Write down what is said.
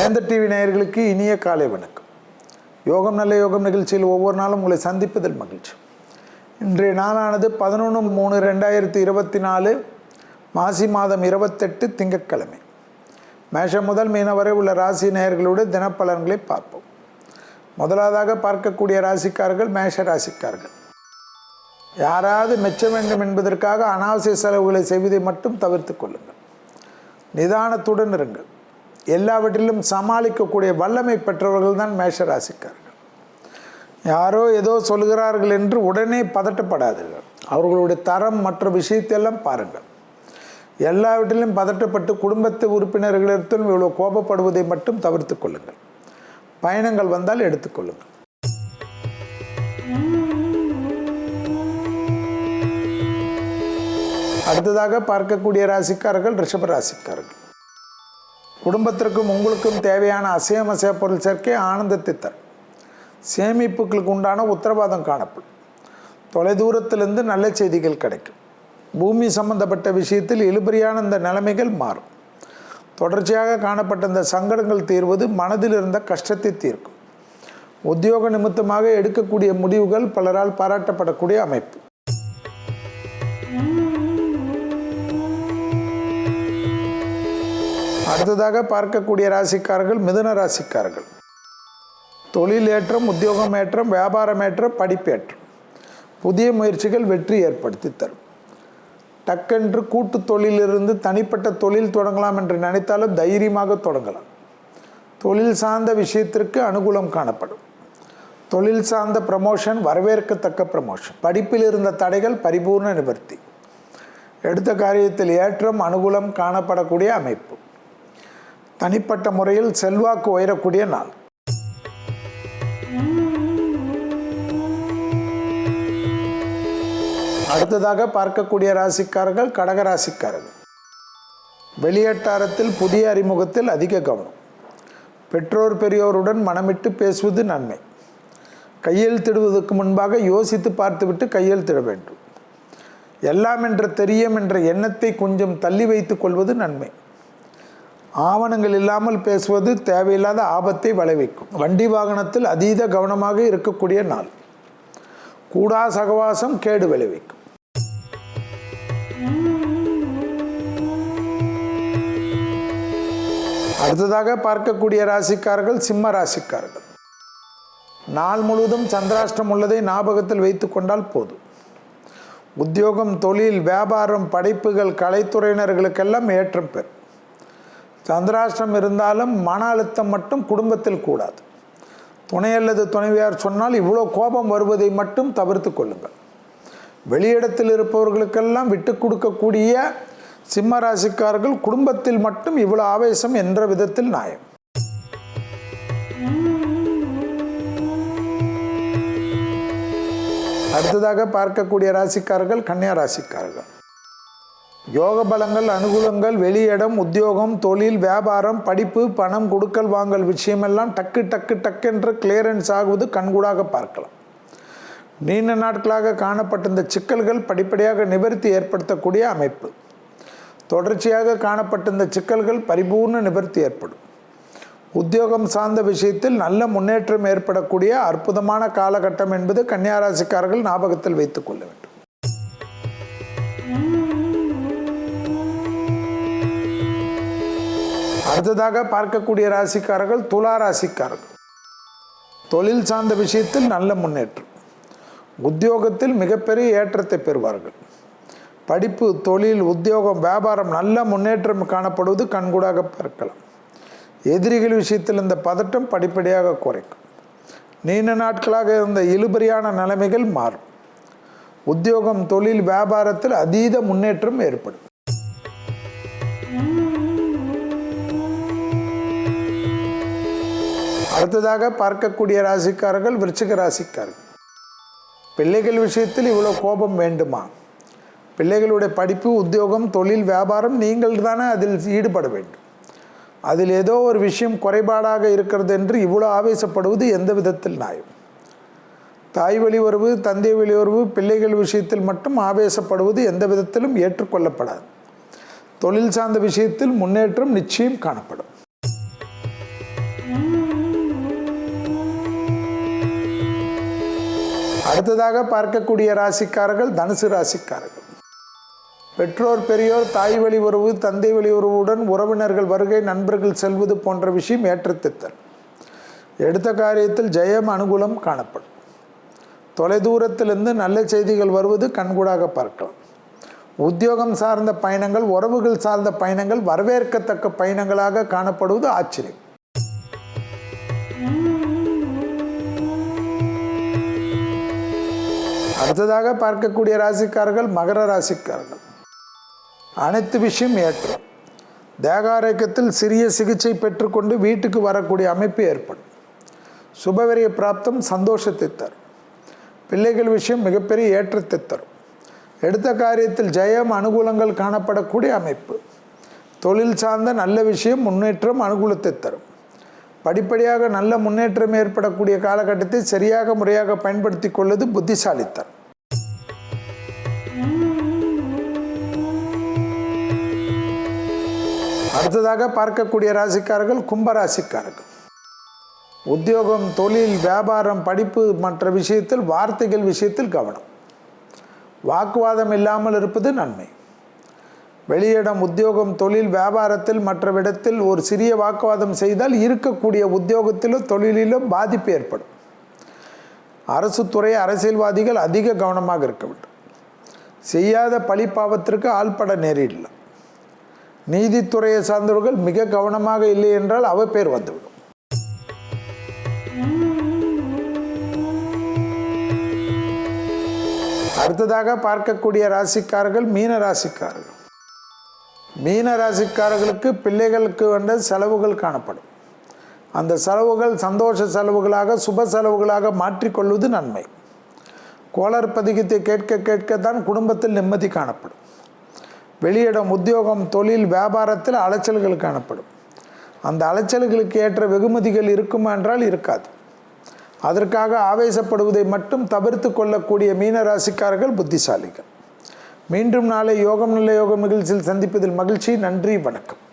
வேந்த TV நேயர்களுக்கு இனிய காலை வணக்கம். யோகம் நல்ல யோகம் நிகழ்ச்சியில் ஒவ்வொரு நாளும் உங்களை சந்திப்பதில் மகிழ்ச்சி. இன்றைய நாளானது பதினொன்று மூணு ரெண்டாயிரத்தி இருபத்தி நாலு மாசி மாதம் இருபத்தெட்டு திங்கட்கிழமை. மேஷம் முதல் மீன வரை உள்ள ராசி நேயர்களோடு தினப்பலன்களை பார்ப்போம். முதலாவதாக பார்க்கக்கூடிய ராசிக்காரர்கள் மேஷ ராசிக்காரர்கள். யாராவது மெச்ச வேண்டும் என்பதற்காக அனாவசிய செலவுகளை செய்வதை மட்டும் தவிர்த்து கொள்ளுங்கள். நிதானத்துடன் இருங்கள். எல்லாவற்றிலும் சமாளிக்கக்கூடிய வல்லமை பெற்றவர்கள் தான் மேஷராசிக்காரர்கள். யாரோ ஏதோ சொல்கிறார்கள் என்று உடனே பதட்டப்படாதீர்கள். அவர்களுடைய தரம் மற்ற விஷயத்தையெல்லாம் பாருங்கள். எல்லாவற்றிலும் பதட்டப்பட்டு குடும்பத்து உறுப்பினர்களிடத்திலும் இவ்வளோ கோபப்படுவதை மட்டும் தவிர்த்து கொள்ளுங்கள். பயணங்கள் வந்தால் எடுத்துக்கொள்ளுங்கள் அடுத்ததாக பார்க்கக்கூடிய ராசிக்காரர்கள் ரிஷப ராசிக்காரர்கள் குடும்பத்திற்கும் உங்களுக்கும் தேவையான அசையம் அசைய பொருள் சேர்க்கை ஆனந்தத்தை தரும் சேமிப்புகளுக்கு உண்டான உத்தரவாதம் காணப்படும். தொலைதூரத்திலிருந்து நல்ல செய்திகள் கிடைக்கும். பூமி சம்பந்தப்பட்ட விஷயத்தில் இழுபறியான இந்த நிலைமைகள் மாறும். தொடர்ச்சியாக காணப்பட்ட இந்த சங்கடங்கள் தீர்வது மனதில் இருந்த கஷ்டத்தை தீர்க்கும். உத்தியோக நிமித்தமாக எடுக்கக்கூடிய முடிவுகள் பலரால் பாராட்டப்படக்கூடிய அமைப்பு. அடுத்ததாக பார்க்கக்கூடிய ராசிக்காரர்கள் மிதுன ராசிக்காரர்கள். தொழில் ஏற்றம் உத்தியோகம் ஏற்றம் வியாபாரம் ஏற்றம் படிப்பேற்றம். புதிய முயற்சிகள் வெற்றி ஏற்படுத்தி தரும். டக்கென்று கூட்டு தொழிலிருந்து தனிப்பட்ட தொழில் தொடங்கலாம் என்று நினைத்தாலும் தைரியமாக தொடங்கலாம். தொழில் சார்ந்த விஷயத்திற்கு அனுகூலம் காணப்படும். தொழில் சார்ந்த ப்ரமோஷன் வரவேற்கத்தக்க ப்ரமோஷன் படிப்பில் இருந்த தடைகள் பரிபூர்ண நிவர்த்தி. எடுத்த காரியத்தில் ஏற்றம் அனுகூலம் காணப்படக்கூடிய அமைப்பு. தனிப்பட்ட முறையில் செல்வாக்கு உயரக்கூடிய நாள். அடுத்ததாக பார்க்கக்கூடிய ராசிக்காரர்கள் கடக ராசிக்காரர்கள். வெளியட்டாரத்தில் புதிய அறிமுகத்தில் அதிக கவனம். பெற்றோர் பெரியோருடன் மனமிட்டு பேசுவது நன்மை. கையெழுத்திடுவதற்கு முன்பாக யோசித்து பார்த்துவிட்டு கையெழுத்திட வேண்டும். எல்லாம் என்ற தெரியும் என்ற எண்ணத்தை கொஞ்சம் தள்ளி வைத்துக் கொள்வது நன்மை. ஆவணங்கள் இல்லாமல் பேசுவது தேவையில்லாத ஆபத்தை விளைவிக்கும் வண்டி வாகனத்தில் அதீத கவனமாக இருக்கக்கூடிய நாள். கூடா சகவாசம் கேடு விளைவிக்கும் அடுத்ததாக பார்க்கக்கூடிய ராசிக்காரர்கள் சிம்ம ராசிக்காரர்கள். நாள் முழுவதும் சந்திராஷ்டம் உள்ளதை ஞாபகத்தில் வைத்து கொண்டால் போதும். உத்தியோகம் தொழில் வியாபாரம் படைப்புகள் கலைத்துறையினர்களுக்கெல்லாம் ஏற்றம் பெறும். சந்திராஷ்டிரம் இருந்தாலும் மன அழுத்தம் மட்டும் குடும்பத்தில் கூடாது. துணை அல்லது துணைவியார் சொன்னால் இவ்வளோ கோபம் வருவதை மட்டும் தவிர்த்து கொள்ளுங்கள். வெளியிடத்தில் இருப்பவர்களுக்கெல்லாம் விட்டு கொடுக்கக்கூடிய சிம்ம ராசிக்காரர்கள் குடும்பத்தில் மட்டும் இவ்வளோ ஆவேசம் என்ற விதத்தில் நியாயம் அடுத்ததாக பார்க்கக்கூடிய ராசிக்காரர்கள் கன்னியா ராசிக்காரர்கள். யோக பலங்கள் அனுகூலங்கள் வெளியிடம் உத்தியோகம் தொழில் வியாபாரம் படிப்பு பணம் கொடுக்கல் வாங்கல் விஷயமெல்லாம் டக்கு டக்கு டக்கென்று கிளியரன்ஸ் ஆகுவது கண்கூடாக பார்க்கலாம். நீண்ட நாட்களாக காணப்பட்ட இந்த சிக்கல்கள் படிப்படியாக நிவர்த்தி ஏற்படுத்தக்கூடிய அமைப்பு. தொடர்ச்சியாக காணப்பட்ட இந்த சிக்கல்கள் பரிபூர்ண நிவர்த்தி ஏற்படும். உத்தியோகம் சார்ந்த விஷயத்தில் நல்ல முன்னேற்றம் ஏற்படக்கூடிய அற்புதமான காலகட்டம் என்பது கன்னியாராசிக்காரர்கள் ஞாபகத்தில் வைத்துக் கொள்ள வேண்டும். அடுத்ததாக பார்க்கக்கூடிய ராசிக்காரர்கள் துலா ராசிக்காரர்கள். தொழில் சார்ந்த விஷயத்தில் நல்ல முன்னேற்றம். உத்தியோகத்தில் மிகப்பெரிய ஏற்றத்தை பெறுவார்கள். படிப்பு தொழில் உத்தியோகம் வியாபாரம் நல்ல முன்னேற்றம் காணப்படுவது கண்கூடாக பார்க்கலாம். எதிரிகள் விஷயத்தில் இந்த பதட்டம் படிப்படியாக குறைக்கும். நீண்ட நாட்களாக இருந்த இழுபறியான நிலைமைகள் மாறும். உத்தியோகம் தொழில் வியாபாரத்தில் அதீத முன்னேற்றம் ஏற்படும். அடுத்ததாக பார்க்கக்கூடிய ராசிக்காரர்கள் விருச்சிக ராசிக்காரர்கள். பிள்ளைகள் விஷயத்தில் இவ்வளோ கோபம் வேண்டுமா? பிள்ளைகளுடைய படிப்பு உத்தியோகம் தொழில் வியாபாரம் நீங்கள் தானே அதில் ஈடுபட வேண்டும். அதில் ஏதோ ஒரு விஷயம் குறைபாடாக இருக்கிறது என்று இவ்வளோ ஆவேசப்படுவது எந்த விதத்தில் நியாயம்? தாய் வழி உறவு தந்தை வழி உறவு பிள்ளைகள் விஷயத்தில் மட்டும் ஆவேசப்படுவது எந்த விதத்திலும் ஏற்றுக்கொள்ளப்படாது. தொழில் சார்ந்த விஷயத்தில் முன்னேற்றம் நிச்சயம் காணப்படும். அடுத்ததாக பார்க்கக்கூடிய ராசிக்காரர்கள் தனுசு ராசிக்காரர்கள். பெற்றோர் பெரியோர் தாய் வழி உறவு தந்தை வழி உறவுடன் உறவினர்கள் வருகை நண்பர்கள் செல்வது போன்ற விஷயம் ஏற்றத்தித்தல் எடுத்த காரியத்தில் ஜெயம் அனுகூலம் காணப்படும். தொலைதூரத்திலிருந்து நல்ல செய்திகள் வருவது கண்கூடாக பார்க்கலாம். உத்தியோகம் சார்ந்த பயணங்கள் உறவுகள் சார்ந்த பயணங்கள் வரவேற்கத்தக்க பயணங்களாக காணப்படுவது ஆச்சரியம். அடுத்ததாக பார்க்கக்கூடிய ராசிக்காரர்கள் மகர ராசிக்காரர்கள். அனைத்து விஷயம் ஏற்றம். தேகாரோக்கியத்தில் சிறிய சிகிச்சை பெற்றுக்கொண்டு வீட்டுக்கு வரக்கூடிய அமைப்பு ஏற்படும். சுபவரிய பிராப்தம் சந்தோஷத்தை தரும். பிள்ளைகள் விஷயம் மிகப்பெரிய ஏற்றத்தை தரும். எடுத்த காரியத்தில் ஜெயம் அனுகூலங்கள் காணப்படக்கூடிய அமைப்பு. தொழில் சார்ந்த நல்ல விஷயம் முன்னேற்றம் அனுகூலத்தை தரும். படிப்படியாக நல்ல முன்னேற்றம் ஏற்படக்கூடிய காலகட்டத்தை சரியாக முறையாக பயன்படுத்தி கொள்வது புத்திசாலித்தனம். அடுத்ததாக பார்க்கக்கூடிய ராசிக்காரர்கள் கும்பராசிக்காரர்கள். உத்தியோகம் தொழில் வியாபாரம் படிப்பு மற்ற விஷயத்தில் வார்த்தைகள் விஷயத்தில் கவனம். வாக்குவாதம் இல்லாமல் இருப்பது நன்மை. வெளியிடம் உத்தியோகம் தொழில் வியாபாரத்தில் மற்றவிடத்தில் ஒரு சிறிய வாக்குவாதம் செய்தால் இருக்கக்கூடிய உத்தியோகத்திலோ தொழிலிலோ பாதிப்பு ஏற்படும். அரசு துறை அரசியல்வாதிகள் அதிக கவனமாக இருக்க வேண்டும். செய்யாத பழிப்பாவத்திற்கு ஆள்பட நேரிடலாம். நீதித்துறையை சார்ந்தவர்கள் மிக கவனமாக இல்லை என்றால் அவ பேர் வந்துவிடும். அடுத்ததாக பார்க்கக்கூடிய ராசிக்காரர்கள் மீன ராசிக்காரர்கள். மீன ராசிக்காரர்களுக்கு பிள்ளைகளுக்கு வந்த செலவுகள் காணப்படும். அந்த செலவுகள் சந்தோஷ செலவுகளாக சுப செலவுகளாக மாற்றிக்கொள்வது நன்மை. கோளர் பதிகத்தை கேட்க கேட்கத்தான் குடும்பத்தில் நிம்மதி காணப்படும். வெளியிடம் உத்தியோகம் தொழில் வியாபாரத்தில் அலைச்சல்கள் காணப்படும். அந்த அலைச்சல்களுக்கு ஏற்ற வெகுமதிகள் இருக்குமா என்றால் இருக்காது. அதற்காக ஆவேசப்படுவதை மட்டும் தவிர்த்து கொள்ளக்கூடிய மீன ராசிக்காரர்கள் புத்திசாலிகள். மீண்டும் நாளை யோகம் நல்ல யோகம் நிகழ்ச்சியில் சந்திப்பதில் மகிழ்ச்சி நன்றி வணக்கம்.